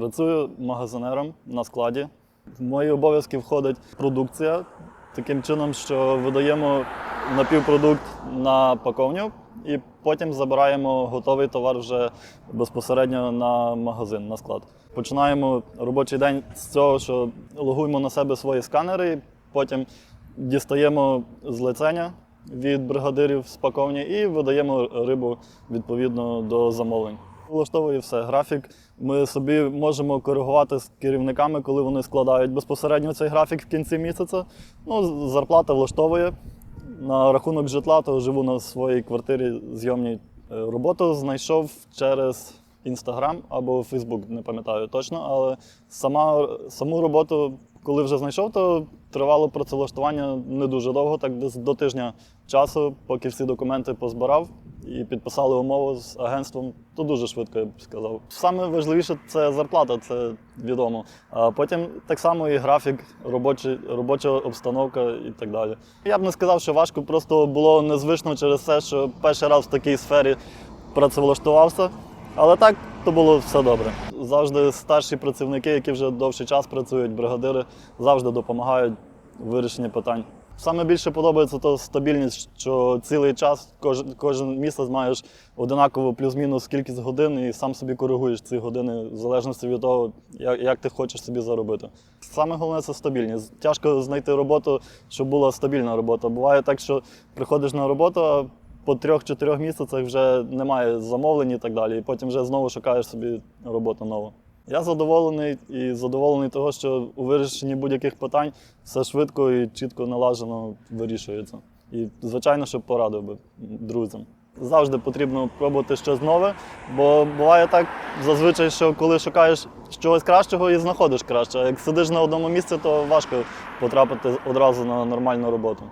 Працюю магазинером на складі. В мої обов'язки входить продукція, таким чином, що видаємо напівпродукт на паковню і потім забираємо готовий товар вже безпосередньо на магазин, на склад. Починаємо робочий день з цього, що логуємо на себе свої сканери, потім дістаємо з лиценя від бригадирів з паковні і видаємо рибу відповідно до замовлень. Влаштовує все. Графік ми собі можемо коригувати з керівниками, коли вони складають безпосередньо цей графік в кінці місяця. Ну, зарплата влаштовує. На рахунок житла, то живу на своїй квартирі зйомній. Е, Роботу знайшов через Інстаграм або Фейсбук, не пам'ятаю точно, але сама, саму роботу, коли вже знайшов, то тривало працевлаштування не дуже довго, так десь до тижня часу, поки всі документи позбирав і підписали умову з агентством, то дуже швидко я б сказав. Саме важливіше це зарплата, це відомо. А потім так само і графік, робочий, робоча обстановка і так далі. Я б не сказав, що важко, просто було незвично через те, що перший раз в такій сфері працевлаштувався. Але так то було все добре. Завжди старші працівники, які вже довший час працюють, бригадири, завжди допомагають в вирішенні питань. Саме більше подобається то стабільність, що цілий час, кожен, кожен місяць маєш одинаково плюс-мінус кількість годин і сам собі коригуєш ці години в залежності від того, як, як ти хочеш собі заробити. Саме головне це стабільність. Тяжко знайти роботу, щоб була стабільна робота. Буває так, що приходиш на роботу, по трьох-чотирьох місяцях вже немає замовлень і так далі. І потім вже знову шукаєш собі роботу нову. Я задоволений і задоволений того, що у вирішенні будь-яких питань все швидко і чітко налажено вирішується. І, звичайно, що порадив би друзям. Завжди потрібно пробувати щось нове, бо буває так зазвичай, що коли шукаєш чогось кращого і знаходиш краще. А як сидиш на одному місці, то важко потрапити одразу на нормальну роботу.